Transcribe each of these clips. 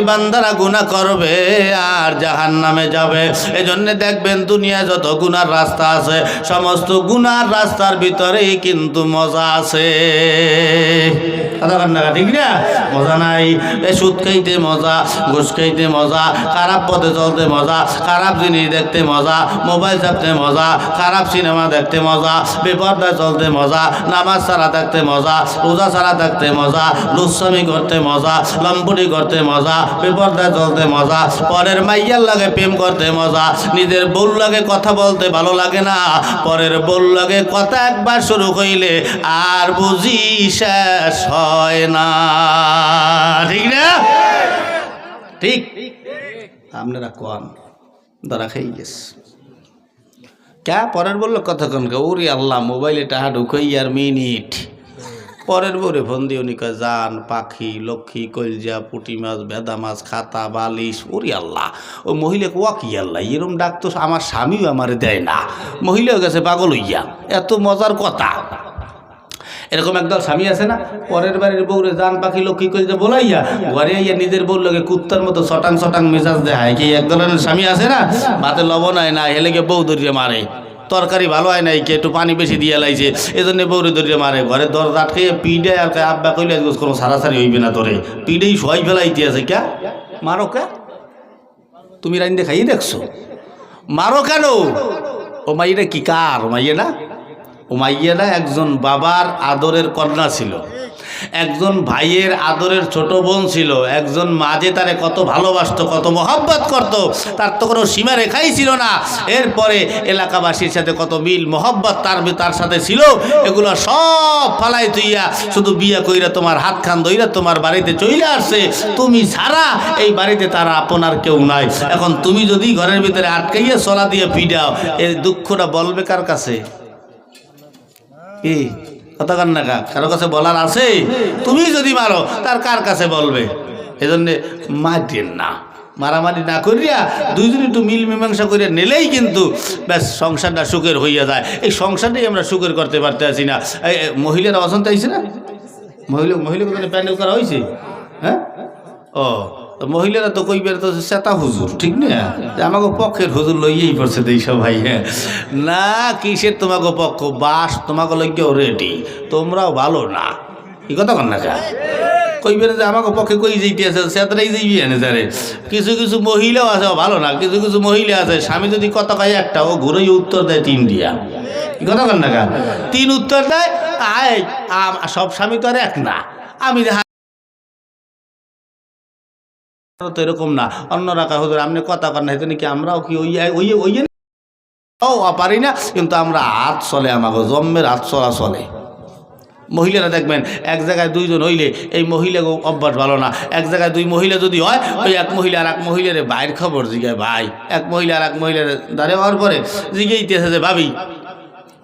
বান্দারা গুণা করবে আর জাহান নামে যাবে। এজন্য জন্য দেখবেন দুনিয়া যত গুনার রাস্তা আছে, সমস্ত গুনার রাস্তার ভিতরেই কিন্তু মজা আছে। কথা কান না ঠিক না মজা নাই। এই সুদ খাইতে মজা ঘুষ খাইতে মজা, খারাপ পথে চলতে মজা, খারাপ জিনিস দেখতে মজা, মোবাইল চাপতে মজা, খারাপ সিনেমা দেখতে মজা, বেপর্দায় চলতে মজা, নামাজ ছাড়া থাকতে মজা, রোজা ছাড়া থাকতে মজা লুসামি করতে মজা লম্বুটি করতে মজা, বেপর্দায় চলতে মজা, পরের মাইয়ার লাগে প্রেম করতে মজা, নিজের বউর লাগে কথা বলতে ভালো লাগে না, পরের বউর লাগে কথা একবার শুরু হইলে আর বুঝি শেষ হয়। না। ঠিক না? ঠিক। আপনারা কন ধরা খেয়ে গেছে ক্যা? পরের বলল কতক্ষণ ওরে আল্লাহ, মোবাইলে টাহা ঢুকাই আর মিনিট। পরের বরে ফোন দিয়ে উনি কয় জান, পাখি, লক্ষ্মী, কলজা, পুটি মাছ, ভেদা মাছ, খাতা, বালিশ। ওরে আল্লাহ, ও মহিলাকে ওয়া কি আল্লাহ? এরম ডাক তো আমার স্বামীও আমার দেয় না। মহিলাও গেছে পাগল হইয়া। এত মজার কথা। এরকম একদল স্বামী আছে না পরের বাড়ির বউরে জান পাখি লক্ষ্মী করে বলাইয়া ঘরে আইয়া নিজের বউর লোকে কুত্তার মতো সটাং সটাং মেজাজ দেখায়। কি এক ধরনের স্বামী আছে না ভাতে লবণ হয় না হেলে গিয়ে বউ ধরিয়ে মারে। তরকারি ভালো হয় নাই কি একটু পানি বেশি দিয়ে লাইছে জন্য বউরে ধরিয়ে মারে। ঘরে দর আটকে পিডে আর কয়, আব্বা কইলে কোনো সারাসারি হইবে না তোরে। পিডেই সবাই ফেলাইতে আছে ক্যা? মারো কে তুমি রাইন দেখাই দেখছ? মারো কেন? ও মাইয়েরা কি কার? মাইয়ে না? উমাইয়ারা একজন বাবার আদরের কন্যা ছিল। একজন ভাইয়ের আদরের ছোট বোন ছিল। একজন মাঝে তারে কত ভালোবাসতো, কত মহব্বত করত, তার তো কোনো সীমা রেখাই ছিল না। এরপরে এলাকাবাসীর সাথে কত মিল, মহব্বত তার তার সাথে ছিল। এগুলো সব ফালাই তুইয়া শুধু বিয়া কইরা তোমার হাত খান দইরা তোমার বাড়িতে চইলে আসছে। তুমি ছাড়া এই বাড়িতে তার আপনার কেউ নাই। এখন তুমি যদি ঘরের ভিতরে আটকাইয়া চলা দিয়ে পিডাও এই দুঃখটা বলবে কার কাছে? কি? কথা কান না কা কারও কাছে বলার আছে? তুমি যদি মারো, তার কার কাছে বলবে? এজন্য মারতেন না। মারামারি না করিয়া দুইজন একটু মিল মীমাংসা করিয়া নিলেই কিন্তু ব্যাস সংসারটা সুখের হইয়া যায়। এই সংসারটাই আমরা সুখের করতে পারতে আছি না। এই মহিলারা অসন্ত আইছে না? মহিলা মহিলা কোথায় প্যান্ডেল করা হয়েছে হ্যাঁ? ও। মহিলারা তো কইবার তো সেতা হুজুর ঠিক না? আমাকে পক্ষের হুজুর লইয়েই পড়ছে দেই সবাই হ্যাঁ। না কিসের তোমাকে পক্ষ? বাস তোমাকে লইকেও রেডি তোমরাও ভালো না। কি কথা কন না কইবেন যে আমাকে পক্ষে কই যাইতে আছে? সেতারাই যাইবি এনে যারে। কিছু কিছু মহিলাও আছে ভালো না। কিছু কিছু মহিলা আছে স্বামী যদি কথা কয় একটা ও ঘুরেই উত্তর দেয় তিন দিয়া। কি কথা কন না কা তিন উত্তর দেয় আয় সব স্বামী তো আর এক না। আমি তো এরকম না। অন্য রাখা হুজুর, আপনি কথা কর না। কি আমরাও কি ওই ওই ওই ও পারি না? কিন্তু আমরা হাত চলে আমাকে জন্মের হাত চলা চলে। মহিলারা দেখবেন, এক জায়গায় দুইজন হইলে এই মহিলাকে অভ্যাস ভালো না। এক জায়গায় দুই মহিলা যদি হয়, ওই এক মহিলা আর এক মহিলারে বাইর খবর জিগায়, ভাই, এক মহিলা আর এক মহিলারে দাঁড়িয়ে হওয়ার পরে জিগেইতেছে যে, ভাবি,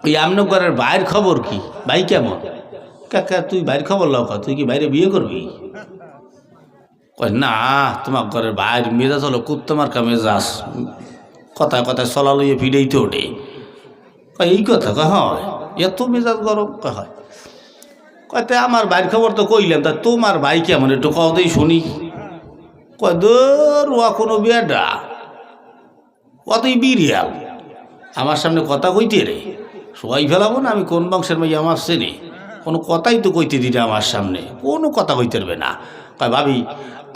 ওই আমনক ঘরের বাইর খবর কি? ভাই কেমন? কাকা, তুই বাইর খবর লও তুই কি বাইরে বিয়ে করবি? কয়, না, তোমার ঘরের বাইর মেজাজ হলো কুত্তমার কা মেজাজ। কথায় কথায় চলা লইয়ে ফিরেই তো ওঠে। এই কথা কয়, হয়। এত মেজাজ গরম? কয়, হয়। কয়, তে আমার ভাইয়ের খবর তো কইলাম, তা তোমার ভাই কেমন একটু কওতেই শুনি। কয় দূর ওয়া কোনো বেডা। অতই বিরিয়াল আমার সামনে কথা কইতে রে। সবাই ফেলাবো না, আমি কোন বংশের মেয়ে আমার চেনে। কোনো কথাই তো কইতে দিতে আমার সামনে। কোনো কথা কইতে পারবে না। কয়, ভাবি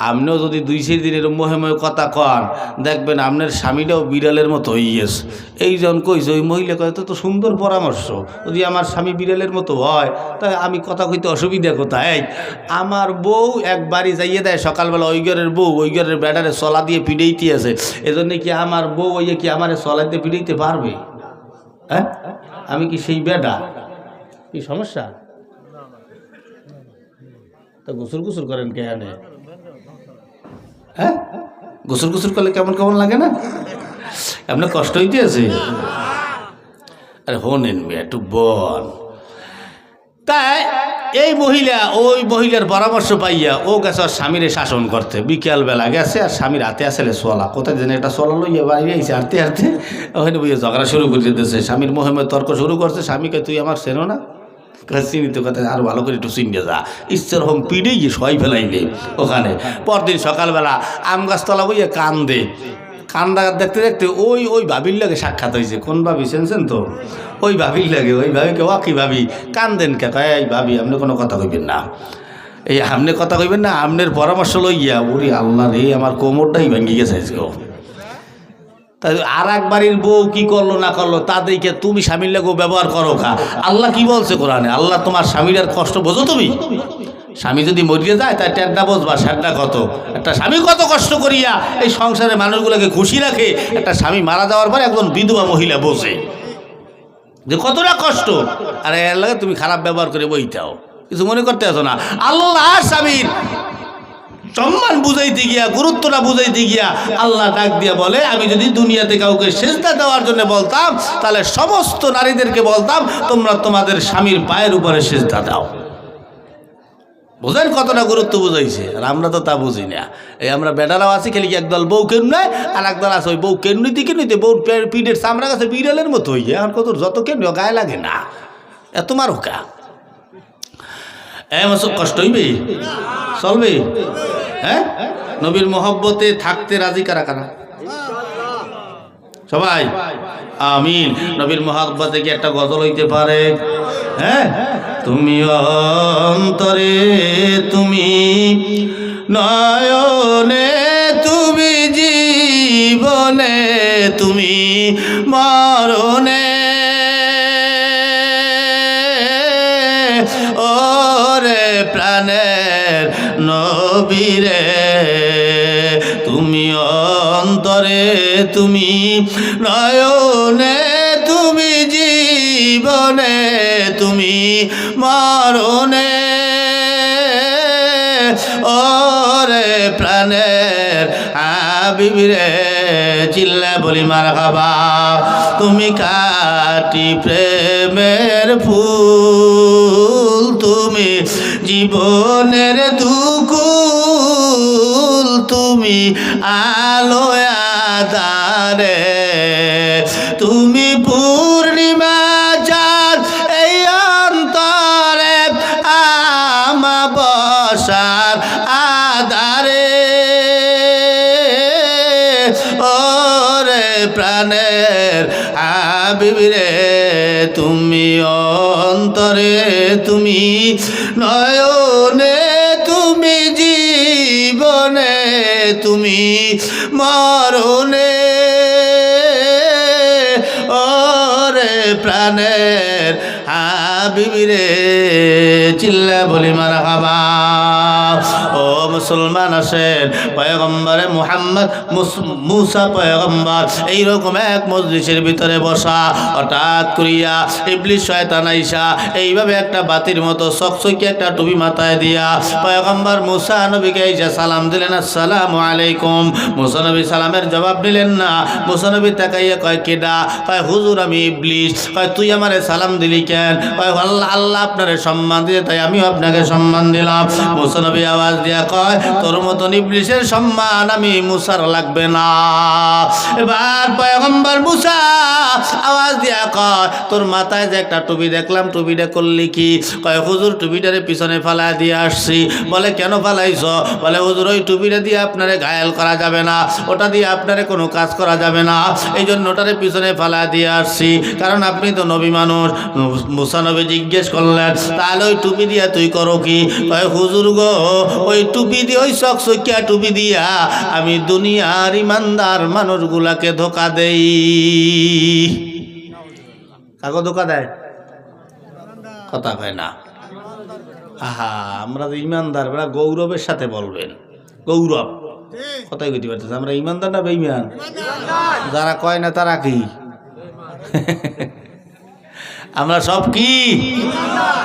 আপনিও যদি দুই, সেই দিনের মহে কথা কন, দেখবেন আপনার স্বামীটাও বিড়ালের মতো হয়ে গেছে। এই জন কইছে, ওই মহিলা কয় তো সুন্দর পরামর্শ। যদি আমার স্বামী বিড়ালের মতো হয়, তাই আমি কথা কইতে অসুবিধা কোথায়? আমার বউ এক বাড়ি যাইয়ে দেয়, সকালবেলা ওই ঘরের বউ, ওই ঘরের ব্যাটারে চলা দিয়ে পিড়েইতে আছে। এজন্য কি আমার বউ ওই কি আমার চলাইতে পিড়াইতে পারবে? হ্যাঁ? আমি কি সেই বেটা? কি সমস্যা? তা গোসল গোসল করেন কেন? হ্যাঁ? গোসল গোসল করলে কেমন কেমন লাগে না? আপনার কষ্ট হইতে আছে? আরে হনেন মেয়ে, একটু বল। তাই এই মহিলা, ওই মহিলার পরামর্শ পাইয়া ও গেছে আর স্বামীরে শাসন করতে। বিকেল বেলা গেছে আর স্বামীর হাতে আসলে সোলা কোথায় যেন একটা সোলা লইয়া বাইরে আইসে হাঁটতে হাঁটতে। ওখানে বইয়ে ঝগড়া শুরু করে দিতেছে। স্বামীর মোহেমে তর্ক শুরু করছে। স্বামীকে তুই আমার চেনো না? চিনিতে কথা আরও ভালো করে একটু চিনিয়ে যা। ইচ্ছার হোম পিড়ে গিয়ে সবাই ফেলাইলে ওখানে। পরদিন সকালবেলা আম গাছতলা বইয়ে কান দে কান্দা দেখতে দেখতে ওই ওই ভাবির লাগে সাক্ষাৎ হয়েছে কোন ভাবি শুনছেন তো? ওই ভাবির লাগে, ওই ভাবিকে ও কি ভাবি। কান্দেন কে? কয়, এই ভাবি, আপনি কোনো কথা কইবেন না। এই আপনি কথা কইবেন না, আপনার পরামর্শ লইয়া, ওরে আল্লাহ রে, আমার কোমরটাই ভেঙে গেছে তাই আর এক বাড়ির বউ কি করল, না করল তাদেরকে তুমি স্বামীর লাগেও ব্যবহার করো খা। আল্লাহ কি বলছে কোরআনে? আল্লাহ তোমার স্বামীর আর কষ্ট বোঝো তুমি? স্বামী যদি মরিয়ে যায় তাই ট্যাডটা বসবা স্যাডটা কত? একটা স্বামী কত কষ্ট করিয়া এই সংসারে মানুষগুলোকে খুশি রাখে, একটা স্বামী মারা যাওয়ার পর একজন বিধবা মহিলা বসে যে কতটা কষ্ট। আর এর লাগে তুমি খারাপ ব্যবহার করে বইটাও কিছু মনে করতে আসো না। আল্লাহ স্বামীর সম্মান বুঝাইতে গিয়া, গুরুত্বটা বুঝাইতে গিয়া আল্লাহ ডাক দিয়া বলে, আমি যদি দুনিয়াতে কাউকে সেজদা দেওয়ার জন্য বলতাম, তাহলে সমস্ত নারীদেরকে বলতাম, তোমরা তোমাদের স্বামীর পায়ের উপরে সেজদা দাও। বোঝেন কতটা গুরুত্ব বুঝাইছে? আর আমরা তো তা বুঝি না। এই আমরা বেটারাও আছি, খালি কি একদল বউ কেন নয় আর একদল আছে ওই বউ কেন নিতে কেন নিতে বউ পিঠের চামড়া কাছে বিড়ালের মতো হইয়া, এখন কত যত কেন গায়ে লাগে না। এত মারুকা এমন কষ্ট হইবে? চলবে? হ্যাঁ? নবীর মহব্বতে থাকতে রাজি কারা কারা? সবাই? আমিন। নবীর মহব্বতে কি একটা গজল হইতে পারে? হ্যাঁ? তুমি অন্তরে, তুমি নয়নে তুমি, নয়নে তুমি, জীবনে তুমি, মরণে ওরে প্রাণের হাবিবিরে চিল্লা বলি মার খাবা তুমি কাটি প্রেমের ফুল, তুমি জীবনের দুকুল, তুমি আলো আদারে তুমি পূর্ণিমা চাঁদ এই অন্তরে আমা বসার আদারে ওরে প্রাণের হাবিবিরে তুমি অন্তরে, তুমি নয়নে তুমি মরণে ওরে প্রাণের হাবিবিরে চিল্লা বলি মারা ও মুসলমান আছেন পয়গম্বরে মুহাম্মদ, মুস- পয়গম্বর। এইরকম এক মসজিদের ভিতরে বসা, হঠাৎ করিয়া ইবলিশ শয়তান আইসা, এইভাবে একটা বাতির মতো চকচকি একটা টুপি মাথায় দিয়া পয়গম্বর মুসা নবীকে আইসা সালাম দিলেন, আসসালামু আলাইকুম। মুসা নবী সালামের জবাব দিলেন না। মুসা নবী তাকাইয়া কয় কেডা কয়, হুজুর আমি ইবলিশ কয়, তুই আমারে সালাম দিলি কেন? কয়, আল্লাহ আল্লাহ আপনারে সম্মান দিয়ে তাই আমিও আপনাকে সম্মান দিলাম। মুসা নবী আওয়াজ দিয়া কয় তোর মতন ইবলিশের সম্মান আমি মুসার লাগবে না। এবার পয়গম্বর মুসা আওয়াজ দিয়া কয় তোর মাথায় যে একটা টুপি দেখলাম টুপিটা করলি কি? কয় হুজুর টুপিটারে পিছনে ফালাই দিয়ে আসছি। বলে কেন ফালাইছ? বলে হুজুর ওই টুপিটা দিয়ে আপনারে ঘায়াল করা যাবে না ওটা দিয়ে আপনারে কোনো কাজ করা যাবে না। এই জন্য ওটারে পিছনে ফালাই দিয়ে আসছি। কারণ আপনি তো নবী মানুষ। মুসা নবী জিজ্ঞেস করলেন তাহলে ওই টুপি দিয়ে তুই করো কি? কয় হুজুর গো ওই টুপি দিয়ে, ওই চকচকিয়া টুপি দিয়া আমি দুনিয়ার ইমানদার মানুষগুলাকে ধোকা দেই। কাকে ধোকা দেয়? কথা কয় না। আহা, আমরা তো ইমানদার, আমরা গৌরবের সাথে বলবেন। গৌরব। কথাই কইতে পারতেছে, আমরা ইমানদার না বেইমান যারা কয় না তারা কি? আমরা সব কি?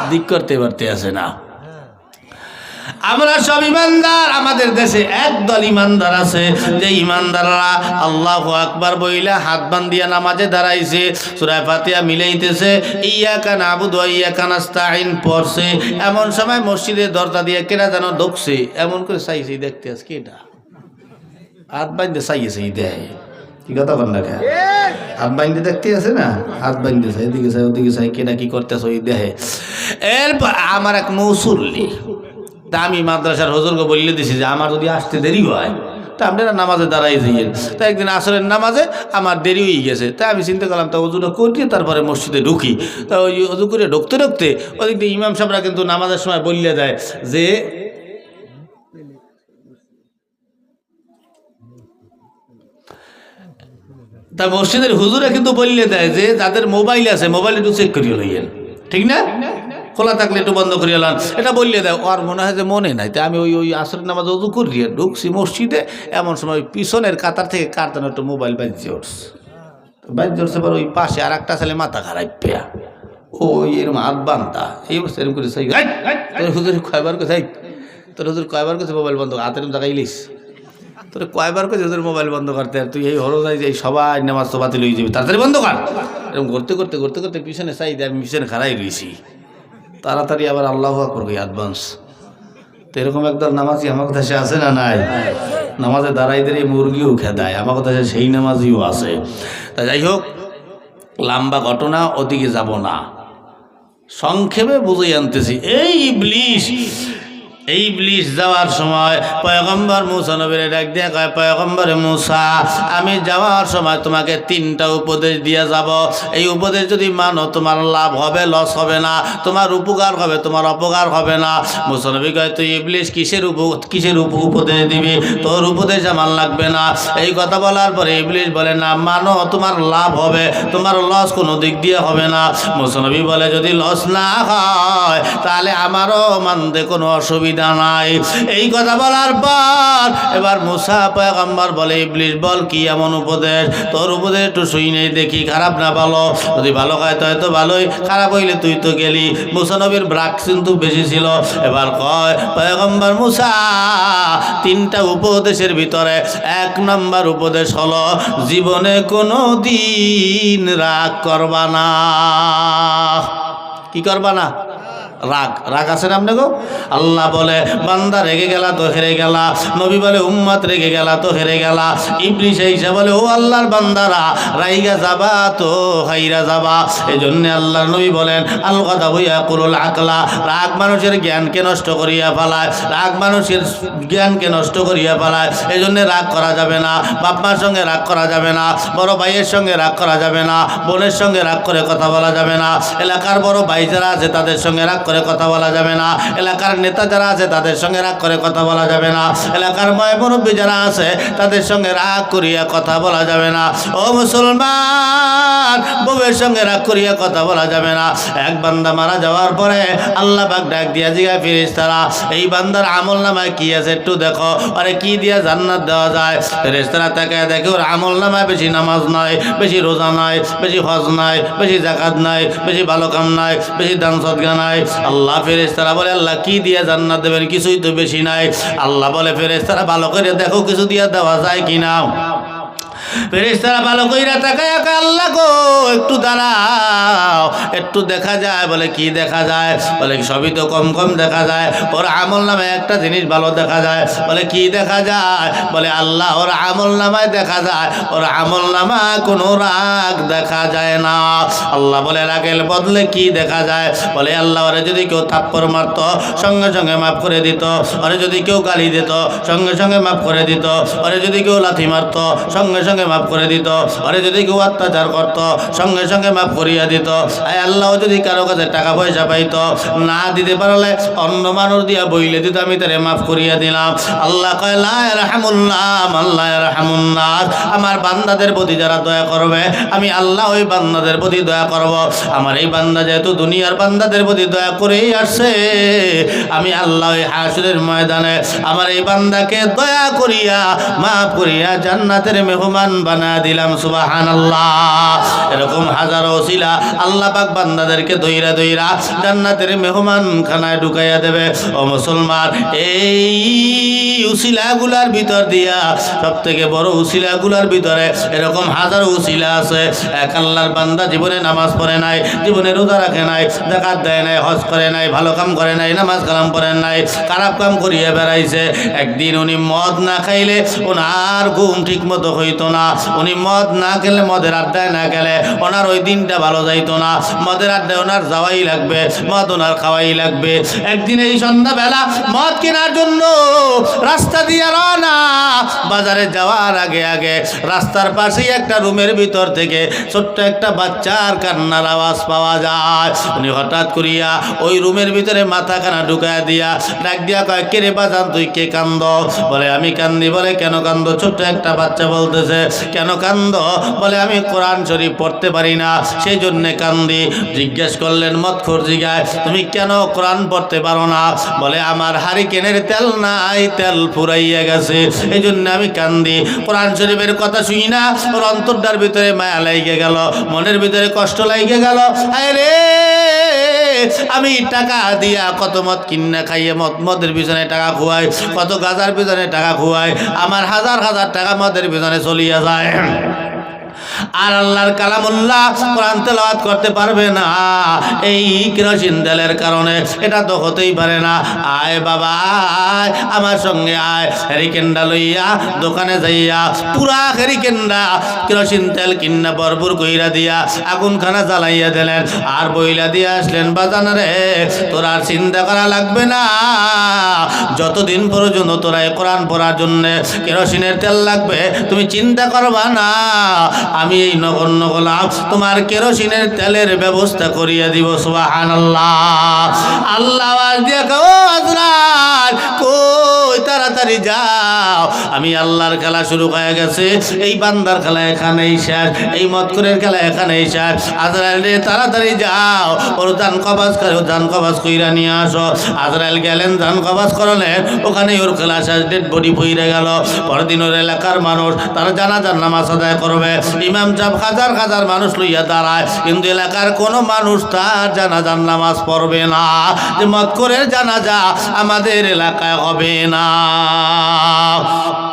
দিক করতে পারতে আছে না। আমরা সব ইমানদার, আমাদের দেশে একদল ইমানদার আছে। যে ইমানদাররা আল্লাহ আকবার বইলা হাত বান্ধিয়া নামাজে দাঁড়াইছে সুরায় ফাতিয়া মিলাইতেছে ইয়া কান আবুদ ইয়া কান পড়ছে। এমন সময় মসজিদের দরজা দিয়ে কেনা যেন ঢুকছে। এমন করে চাইছে দেখতে আজকে এটা? হাত বান্ধে চাইছে দেয় কি হাত বাইন্দে দেখতে আছে না? হাত এদিকে ওদিকে চাই, কেনা কি ওই দেহে এরপর আমার এক মৌসুল্লি তা আমি মাদ্রাসার হজুরকে বললে দিছি যে, আমার যদি আসতে দেরি হয়, তা আপনারা নামাজে দাঁড়াই যাইয়েন। তা একদিন আসরের নামাজে আমার দেরি হয়ে গেছে। তা আমি চিন্তা করলাম, তা অজুটা করিয়ে তারপরে মসজিদে ঢুকি। তা ওই অজু করে ঢুকতে ঢুকতে ওদিক দিয়ে ইমাম সাহেবরা কিন্তু নামাজের সময় বললে দেয় যে, তা মসজিদের হুজুরে কিন্তু বললে দেয় যে, যাদের মোবাইল আছে মোবাইল একটু চেক করিয়ে লইয়েন। ঠিক না? খোলা থাকলে একটু বন্ধ করিয়ে লান। এটা বললে দেয়, আর মনে হয় যে মনে নাই। তা আমি ওই ওই আসরের নামাজ উদু করিয়ে ঢুকছি মসজিদে, এমন সময় পিছনের কাতার থেকে কার একটু মোবাইল বাজছে উঠছে বাজছে উঠছে পর ওই পাশে আর একটা ছেলে মাথা খারাপ পেয়া। ওই এরকম হাত বান্ধা। এই অবস্থা এরকম করে তোর হুজুর কয়বার কোথায় তোর হুজুর কয়বার কোথায় মোবাইল বন্ধ কর? হাতের জায়গায় ইলিশ। তোর কয়বার করে তোদের মোবাইল বন্ধ করতে আর তুই এই হরো যাই যে সবাই নামাজ তো বাতিল হয়ে যাবে, তাড়াতাড়ি বন্ধ কর। এরকম করতে করতে করতে করতে পিছনে চাই আমি পিছনে খারাই রয়েছি তাড়াতাড়ি আবার আল্লাহ করবে অ্যাডভান্স তো এরকম একদল নামাজি আমার দেশে আছে না নাই? নামাজে দাঁড়াই দাঁড়িয়ে মুরগিও খেদায়, আমার দেশে সেই নামাজিও আছে। তা যাই হোক, লাম্বা ঘটনা, ওদিকে যাব না। সংক্ষেপে বুঝে আনতেছি, এই ইবলিশ এই ব্লিশ যাওয়ার সময় পয়গম্বর মুসা নবীর ডাক দিয়ে কয়, পয়গম্বর মুসা, আমি যাওয়ার সময় তোমাকে তিনটা উপদেশ দিয়ে যাব। এই উপদেশ যদি মানো, তোমার লাভ হবে, লস হবে না। তোমার উপকার হবে, তোমার অপকার হবে না। মুসা নবী কয়, তুই ইবলিশ কিসের উপ কিসের উপ, উপদেশ দিবি? তোর উপদেশ আমার লাগবে না। এই কথা বলার পরে ইবলিশ বলে, না, মানো, তোমার লাভ হবে, তোমার লস কোনো দিক দিয়ে হবে না। মুসনবী বলে, যদি লস না হয়, তাহলে আমারও মানতে কোনো অসুবিধা নাই। এই কথা বলার পর এবার মুসা পয়গম্বর বলে ইবলিশ বল কি এমন উপদেশ? তোর উপদেশ একটু শুই নেই দেখি, খারাপ না ভালো? যদি ভালো খায় তো হয়তো ভালোই, খারাপ হইলে তুই তো গেলি। মুসানবীর ব্রাক কিন্তু বেশি ছিল। এবার কয়, পয়গম্বর মুসা, তিনটা উপদেশের ভিতরে এক নম্বর উপদেশ হলো, জীবনে কোনো দিন রাগ করবা না। কি করবা না? রাগ। রাগ আছে না আপনাকে? আল্লাহ বলে, বান্দা রেগে গেলা তো হেরে গেলা। নবী বলে, উম্মত রেগে গেলা তো হেরে গেলা। ইবলিশ এসে বলে, ও আল্লাহর বান্দারা, রাইগা যাবা তো হাইরা যাবা। এই জন্য আল্লাহর নবী বলেন, আল কথা হইয়া কুরুল আকলা। রাগ মানুষের জ্ঞানকে নষ্ট করিয়া ফেলায়। রাগ মানুষের জ্ঞানকে নষ্ট করিয়া ফেলায়। এই জন্য রাগ করা যাবে না। বাপ মার সঙ্গে রাগ করা যাবে না। বড় ভাইয়ের সঙ্গে রাগ করা যাবে না। বোনের সঙ্গে রাগ করে কথা বলা যাবে না। এলাকার বড় ভাই যারা আছে, তাদের সঙ্গে রাগ করে কথা বলা যাবে না। এলাকার নেতা যারা আছে, তাদের সঙ্গে রাগ করে কথা বলা যাবে না। এলাকার ময় মুরব্বী যারা আছে, তাদের সঙ্গে রাগ করিয়া কথা বলা যাবে না। ও মুসলমান, বউয়ের সঙ্গে রাগ করিয়া কথা বলা যাবে না। এক বান্দা মারা যাওয়ার পরে আল্লাহ পাক ডাক দিয়া জিগা ফিরিস তারা এই বান্দার আমল নামায় কি আছে একটু দেখো। আরে কি দিয়া জান্নাত দেওয়া যায়? ফেরেস্তারা তাকে দেখে, ওর আমল নামায় বেশি নামাজ নয় বেশি রোজা নয় বেশি হজ নয় বেশি জাকাত নাই, বেশি ভালো কাম নাই, বেশি দান সদগা নাই। আল্লাহ ফেরেস্তারা বলে, আল্লাহ, কি দিয়ে জান্নাত দেবেন? কিছুই তো বেশি নাই। আল্লাহ বলে ফেরেস্তারা ভালো করে দেখো, কিছু দিয়ে দেওয়া যায় কিনা? ফেরেস্তারা ভালো কইরা তাকায় একা আল্লাহ গো, একটু দাঁড়াও। একটু দেখা যায়, বলে কি দেখা যায়? বলে সবই তো কম কম দেখা যায়। ওর আমল নামে একটা জিনিস ভালো দেখা যায়। বলে কি দেখা যায়? বলে আল্লাহ, ওর আমল নামায় দেখা যায়। ওর আমল নামায় কোনো রাগ দেখা যায় না। আল্লাহ বলে, রাগের বদলে কি দেখা যায়? বলে আল্লাহ, ওরে যদি কেউ থাপ্পড় মারত, সঙ্গে সঙ্গে মাফ করে দিত। ওরে যদি কেউ গালি দিত, সঙ্গে সঙ্গে মাফ করে দিত। ওরে যদি কেউ লাথি মারত, সঙ্গে সঙ্গে মাফ করে দিত। ওরে যদি কেউ অত্যাচার করত, সঙ্গে সঙ্গে মাফ করিয়া দিত। আয় আল্লাহ যদি কারও কাছে টাকা পয়সা পাইত, না দিতে পারলে অন্য মানুষ দিয়া বইলে দিত, আমি তারে মাফ করিয়া দিলাম। আল্লাহ কয় আল্লাহ রাহমুল্লাহ আমার বান্দাদের প্রতি যারা দয়া করবে, আমি আল্লাহ ওই বান্দাদের প্রতি দয়া করব। আমার এই বান্দা যেহেতু দুনিয়ার বান্দাদের প্রতি দয়া করেই আসছে, আমি আল্লাহ ওই হাসুরের ময়দানে আমার এই বান্দাকে দয়া করিয়া, মাফ করিয়া জান্নাতের মেহমান বানা দিলাম সুবাহান আল্লাহ এরকম হাজারো ওসিলা আল্লাহ পাক বান্দাদেরকে দইরা দইরা জান্নাতের মেহমান খানায় ঢুকাইয়া দেবে। ও মুসলমান, এই উসিলাগুলার ভিতর দিয়া সব থেকে বড় উসিলাগুলার ভিতরে এরকম হাজার উসিলা আছে। এক আল্লাহর বান্দা জীবনে নামাজ পড়ে নাই, জীবনে রোজা রাখে নাই জাকাত দেয় নাই, হজ করে নাই, ভালো কাম করে নাই, নামাজ কালাম করেন নাই, খারাপ কাম করিয়া বেড়াইছে। একদিন উনি মদ না খাইলে ওনার ঘুম ঠিক মতো হইতো না। না। উনি মদ না খেলে মদের আড্ডায় না গেলে ওনার ওই দিনটা ভালো যাইতো না। মদের আড্ডায় ওনার যাওয়াই লাগবে, মদ ওনার খাওয়াই লাগবে। একদিন এই সন্ধ্যাবেলা মদ কেনার জন্য রাস্তা দিয়ে রওনা। বাজারে যাওয়ার আগে আগে রাস্তার পাশেই একটা রুমের ভিতর থেকে ছোট্ট একটা বাচ্চার কান্নার আওয়াজ পাওয়া যায়। উনি হঠাৎ করিয়া ওই রুমের ভিতরে মাথা কানা ঢুকায় দিয়া ডাক দিয়া কয়, কে রে বাজান, তুই কে কান্দ? বলে, আমি কান্দি, বলে, কেন কান্দ? ছোট্ট একটা বাচ্চা বলতেছে কেন কান্দ? বলে, আমি কোরআন শরীফ পড়তে পারি না। সেই জন্যে কান্দি। জিজ্ঞেস করলেন, মৎখর জিগায়, তুমি কেন কোরআন পড়তে পারো না? বলে, আমার হারিকেনের তেল নাই, তেল ফুরাইয়া গেছে। এই জন্য আমি কান্দি। কোরআন শরীফের কথা শুনি না, ওর অন্তরটার ভিতরে মায়া লাইগে গেল, মনের ভিতরে কষ্ট লাইগে গেল। আয় রে! আমি টাকা দিয়া কত মদ কিনা খাইয়ে মদ, মদের পিছনে টাকা খুয়াই, কত গাজার পিছনে টাকা খুয়াই, আমার হাজার হাজার টাকা মদের পিছনে চলিয়া যায়। আর আল্লাহর কালামুল্লাহ কোরআন তেলাওয়াত করতে পারবে না। এই কেরোসিন তেলের কারণে এটা তো হতেই পারে না। আয় বাবা, আয়, আমার সঙ্গে আয়। হেরিকেন্ডা লইয়া দোকানে যাইয়া পুরা হেরিকেন্ডা কেরোসিন তেল কিন্না ভরপুর কইরা দিয়া আগুন খানা জ্বালাইয়া দিলেন। আর বইলা দিয়ে আসলেন, বাজান রে, তোর আর চিন্তা করা লাগবে না। যতদিন পর্যন্ত তোরা কোরআন পড়ার জন্য কেরোসিনের তেল লাগবে, তুমি চিন্তা করবা না। আমি এই নগণ্য গোলাপ তোমার কেরোসিনের তেলের ব্যবস্থা করিয়া দিব সুবাহান আল্লাহ আল্লাহ দিয়ে কই তাড়াতাড়ি যাও। আমি আল্লাহর খেলা শুরু হয়ে গেছে। এই বান্দার খেলা এখানেই শেষ। এই মতকুরের খেলা এখানেই শেষ। আজরাইল তাড়াতাড়ি যাও। ওর ধান কবাজ করে ধান কবাজ কইরা নিয়ে আসো। আজরাইল গেলেন ধান কবাজ করলেন। ওখানে ওর খেলা শেষ। ডেড বডি পইরে গেল। পরদিন ওর এলাকার মানুষ তারা জানাজার নামাজ আদায় করবে। ইমাম সাহেব হাজার হাজার মানুষ লইয়া দাঁড়ায়। কিন্তু এলাকার কোনো মানুষ তার জানাজার নামাজ পড়বে না। যে মতকরের জানাজা আমাদের এলাকায় হবে না। না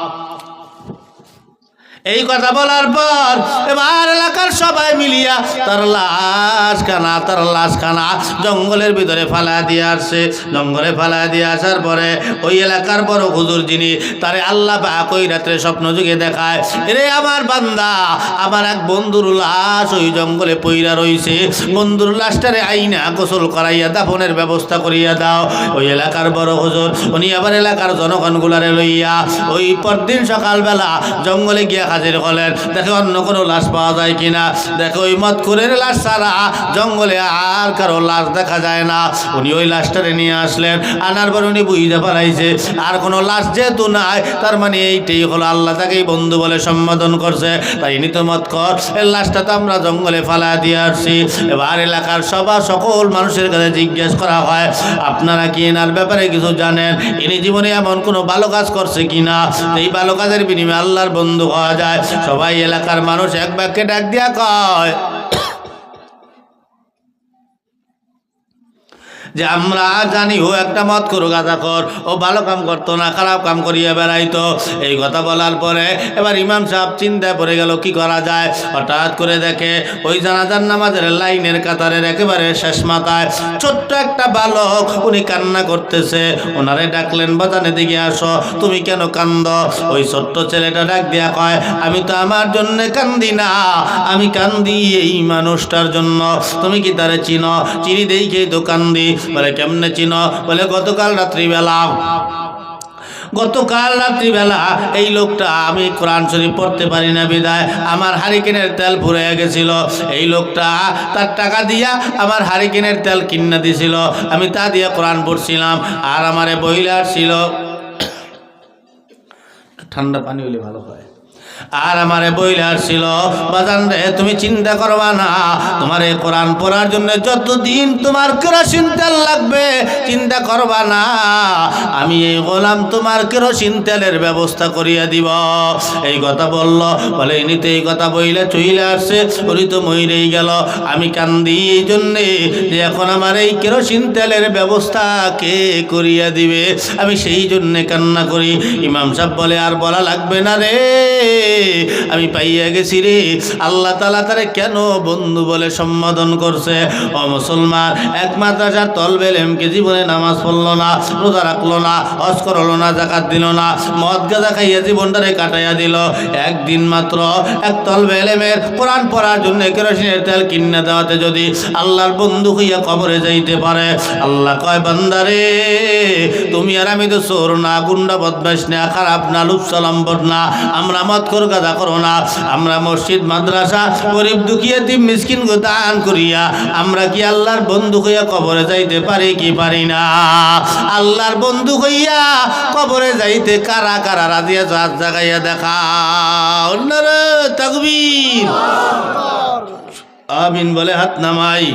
এই কথা বলার পর এবার এলাকার সবাই মিলিয়া তার লাশ খানা, তার লাশ খানা জঙ্গলের ভিতরে ফালা দিয়ে আসছে। জঙ্গলে ফালা দিয়ে আসার পরে ওই এলাকার বড় হুজুর যিনি, তারে আল্লাহ পাক ওই রাত্রে স্বপ্ন যুগে দেখায় রে আমার বান্দা, আমার এক বন্ধুর লাশ ওই জঙ্গলে পইরা রইছে। বন্ধুর লাশটারে আইনা গোসল করাইয়া দাফনের ব্যবস্থা করিয়া দাও। ওই এলাকার বড় হুজুর, উনি আবার এলাকার জনগণগুলারে লইয়া ওই পরদিন সকালবেলা জঙ্গলে গিয়া হাজির হলেন। দেখে অন্য কোনো লাশ পাওয়া যায় কিনা? দেখে ওই মতকুরের লাশ ছাড়া জঙ্গলে আর কারও লাশ দেখা যায় না। উনি ওই লাশটারে নিয়ে আসলেন। আনার পর উনি বুঝতে পারাইছে, আর কোনো লাশ যেহেতু নাই, তার মানে এইটাই হলো আল্লাহ তাকেই বন্ধু বলে সম্বোধন করছে। তাই ইনি তো মত কর এই লাশটা তো আমরা জঙ্গলে ফালা দিয়ে আসছি। এবার এলাকার সবার সকল মানুষের কাছে জিজ্ঞেস করা হয়, আপনারা কি এনার ব্যাপারে কিছু জানেন? ইনি জীবনে এমন কোনো ভালো কাজ করছে কিনা? এই ভালো কাজের বিনিময়ে আল্লাহর বন্ধু হওয়া যায়। সবাই এলাকার মানুষ এক বাক্যে ডাক দিয়া কয় যে আমরা জানি ও একটা মত করো গাঁদা কর। ও ভালো কাম করতো না, খারাপ কাম করিয়া বেড়াইতো। এই কথা বলার পরে এবার ইমাম সাহেব চিন্তায় পড়ে গেল, কি করা যায়? হঠাৎ করে দেখে ওই জানাজার নামাজের লাইনের কাতারের একেবারে শেষ মাথায় ছোট্ট একটা বালক উনি কান্না করতেছে। ওনারে ডাকলেন, বাজানে দিকে আসো, তুমি কেন কান্দ? ওই ছোট্ট ছেলেটা ডাক দিয়া কয়, আমি তো আমার জন্য কান্দি না, আমি কান্দি এই মানুষটার জন্য। তুমি কি তারে চিনো? চিনি দেখেই তো কান্দি। বলে, কেমনে চিনো? বলে, গতকাল রাত্রিবেলা গতকাল রাত্রিবেলা এই লোকটা আমি কোরআন শরীফ পড়তে পারি না, বিদায়। আমার হারিকেনের তেল ফুরে গেছিল। এই লোকটা তার টাকা দিয়া আমার হারিকেনের তেল কিনে দিছিল। আমি তা দিয়ে কোরআন পড়ছিলাম। আর আমারে বইলে ছিল। ঠান্ডা পানি হইলে ভালো হয়। আর আমারে বইলে আসছিল, বাজান রে, তুমি চিন্তা করবা না। তোমার এই কোরআন পড়ার জন্য যতদিন তোমার কেরোসিন তেল লাগবে, চিন্তা করবা না। আমি এই গোলাম তোমার কেরোসিন তেলের ব্যবস্থা করিয়া দিব। এই কথা বলল, বলে এনিতে এই কথা বইলে চইলে আসছে উনি তো মইরেই গেল। আমি কান্দি এই জন্যে যে এখন আমার এই কেরোসিন তেলের ব্যবস্থা কে করিয়া দিবে? আমি সেই জন্যে কান্না করি। ইমাম সাহেব বলে, আর বলা লাগবে না রে। আমি পাইয়া গেছি রে। আল্লাহ তালা তারে কেন বন্ধু বলে সম্বোধন করছে? ও মুসলমান, এক মাদ্রাসার তলবে এমকে জীবনে নামাজ পড়ল না, রোজা রাখল না, হজ করল না জাকাত দিল না, মদ গাঁজা খাইয়া জীবনটারে কাটাইয়া দিল। একদিন মাত্র এক তলবে এলেমের কোরআন পড়ার জন্য কেরোসিনের তেল কিনে দেওয়াতে যদি আল্লাহর বন্ধু হইয়া কবরে যাইতে পারে, আল্লাহ কয় বান্দারে তুমি আর আমি তো চোর না, গুন্ডা বদমাস না, খারাপ না লুপসালম্বর না আমরা মত কর গাদা করো না। আমরা মসজিদ, মাদ্রাসা, গরিব দুঃখিয়া দিম মিসকিন দান করিয়া আমরা কি আল্লাহর বন্ধু হইয়া কবরে যাইতে পারি কি পারি না? আল্লাহর বন্ধু হইয়া কবরে যাইতে কারা কারা রাজিয়া জাত জাগাইয়া দেখা। অন্যরে তাকবীর। আমিন বলে হাত নামাই।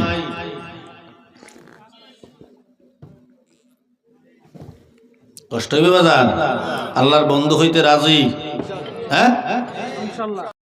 কষ্ট হইবে বাজান? আল্লাহর বন্ধু হইতে রাজি। হ্যাঁ?